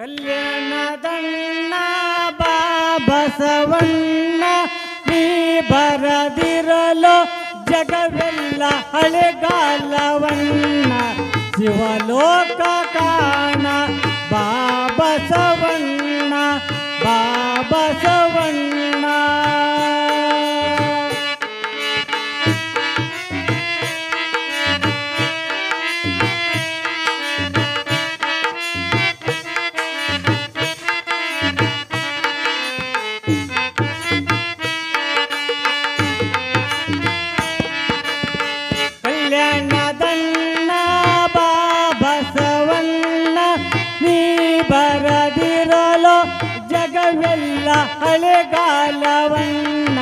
ಕಲ್ಯಾಣದಣ್ಣ ಬಸವಣ್ಣ ನೀ ಬರದಿರಲು ಜಗವೆಲ್ಲ ಹಳೆಗಾಲವಣ್ಣ. ಶಿವಲೋಕ ಕಾಣ ಬಾ ಹಳೆಗಾಲವಣ್ಣ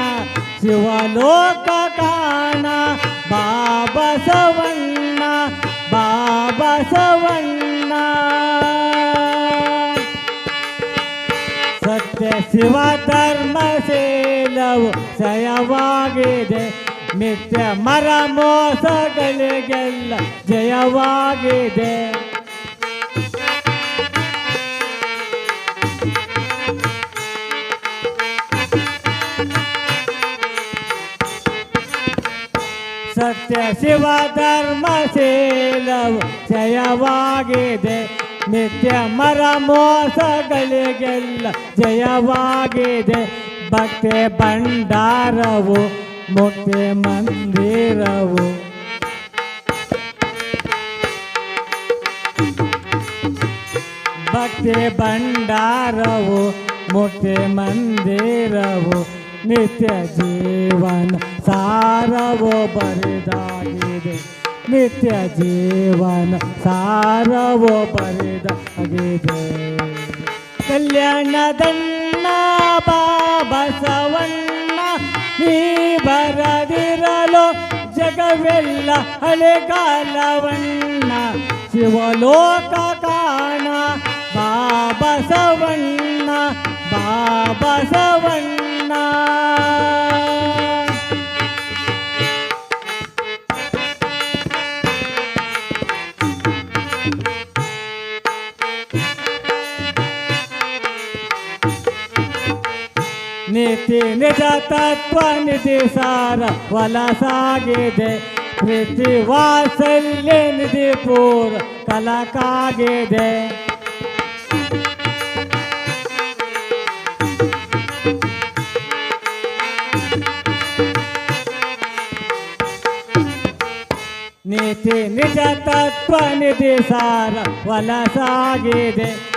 ಶಿವಲೋಕ ಕಾಣ ಬಾಬಸವಣ್ಣ ಬಾಬಸವಣ್ಣ. ಸತ್ಯ ಶಿವ ಧರ್ಮ ಸೇಲವು ಜಯವಾಗಿದೆ ನಿತ್ಯ ಮರ ಮೋಸಗಳಿಗೆಲ್ಲ ಜಯವಾಗಿದೆ. ಸತ್ಯ ಶಿವ ಧರ್ಮ ಶೀಲವು ಜಯವಾಗಿದೆ. ನಿತ್ಯ ಮರ ಮೋಸಗಳಿಗೆಲ್ಲ ಜಯವಾಗಿದೆ. ಭಕ್ತಿ ಭಂಡಾರವು, ಮುಕ್ತಿ ಮಂದಿರವು. ಭಕ್ತಿ ಭಂಡಾರವು, ಮುಕ್ತಿ ಮಂದಿರವು, ನಿತ್ಯ ಜೀವನ ಸಾರವು ಬರಿದಾಗಿದೆ. ನಿತ್ಯ ಜೀವನ ಸಾರವು ಬರಿದಾಗಿದೆ. ಕಲ್ಯಾಣದಣ್ಣ ಬಾ ಬಸವಣ್ಣ, ನೀ ಬರದಿರಲು ಜಗವೆಲ್ಲ ಹಳೆಗಾಲವಣ್ಣ ಶಿವಲೋಕ ಕಾಣ ಬಾ ಬಸವಣ್ಣ. ಬಾ ಬಸವಣ್ಣ ನೀತಿ ನಿಜ ತತ್ವ ನಿಧಿ ಸಾರ ವಲಸಾಗಿದೆ ಪ್ರೀತಿ ವಾತ್ಸಲ್ಯ ನಿಧಿ ಪೂರ ಕಲಕಾಗಿದೆ ನೀತಿ ನಿಜ ತತ್ವ ನಿಧಿ ಸಾರ ವಲಸಾಗಿದೆ ಪ್ರೀತಿ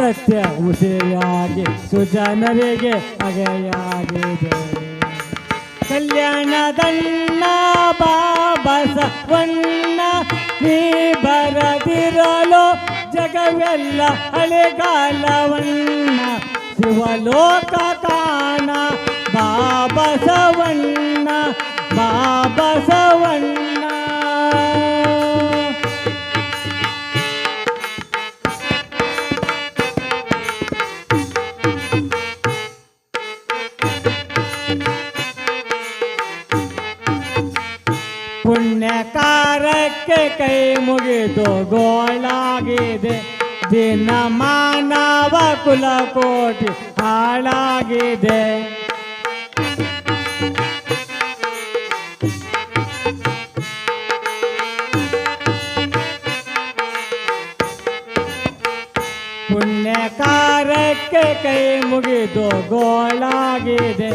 ಸತ್ಯ ಉಸಿರಾಗಿ ಸುಜನರಿಗೆ ಅಗೆಯಾಗಿದೆ ಕಲ್ಯಾಣದಣ್ಣ ಬಾಬಸವಣ್ಣ ನೀ ಬರದಿರಲು ಜಗವೆಲ್ಲ ಹಳೆಗಾಲವಣ್ಣ ಶಿವಲೋಕ ಕಾಣ ಬಾಬಸವಣ್ಣ ಬಾಬಸವಣ್ಣ ಪುಣ್ಯ ಕಾರ್ಯಕ್ಕೆ ಕೈ ಮುಗಿದು ಗೋಳಾಗಿದೆ. ದಿನ ಮಾನವ ಕುಲ ಕೋಟಿ ಹಾಳಾಗಿದೆ. ಕೈ ಮುಗಿದು ಗೋಳಾಗಿದೆ.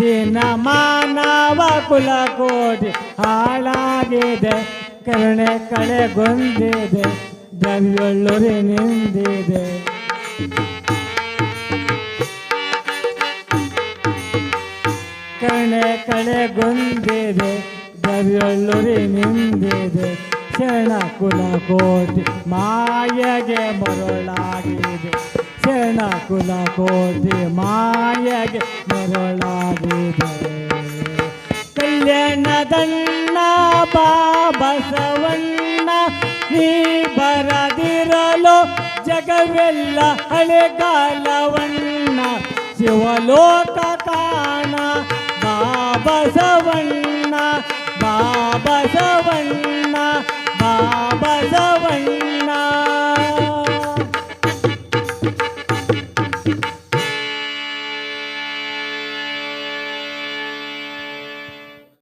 ದಿನ ಮಾನವ ಕುಲ ಕೋಟಿ ಹಾಳಾಗಿದೆ. ಕರುಣೆ ಕಳೆಗೊಂದಿದೆ ದ್ರವ್ಯೊಳ್ಳುರಿ ನಿಂದಿದೆ. ಕರುಣೆ ಕಳೆಗೊಂದಿದೆ ದ್ರವ್ಯೊಳ್ಳುರಿ ನಿಂದಿದೆ. ಶರಣ ಕುಲ ಕೋಟಿ ಮಾಯಗೆ ಮರುಳಾಗಿದೆ. ಶರಣ ಕುಲ ಕೋಟಿ ಮಾಯಗೆ ಮರಳಾಗಿದೆ. ಕಲ್ಯಾಣದಣ್ಣ ಬಾಬಸವಣ್ಣ ನೀ ಬರದಿರಲು ಜಗವೆಲ್ಲ ಹಳೆಗಾಲವಣ್ಣ. ಶಿವಲೋಕ ಕಾಣ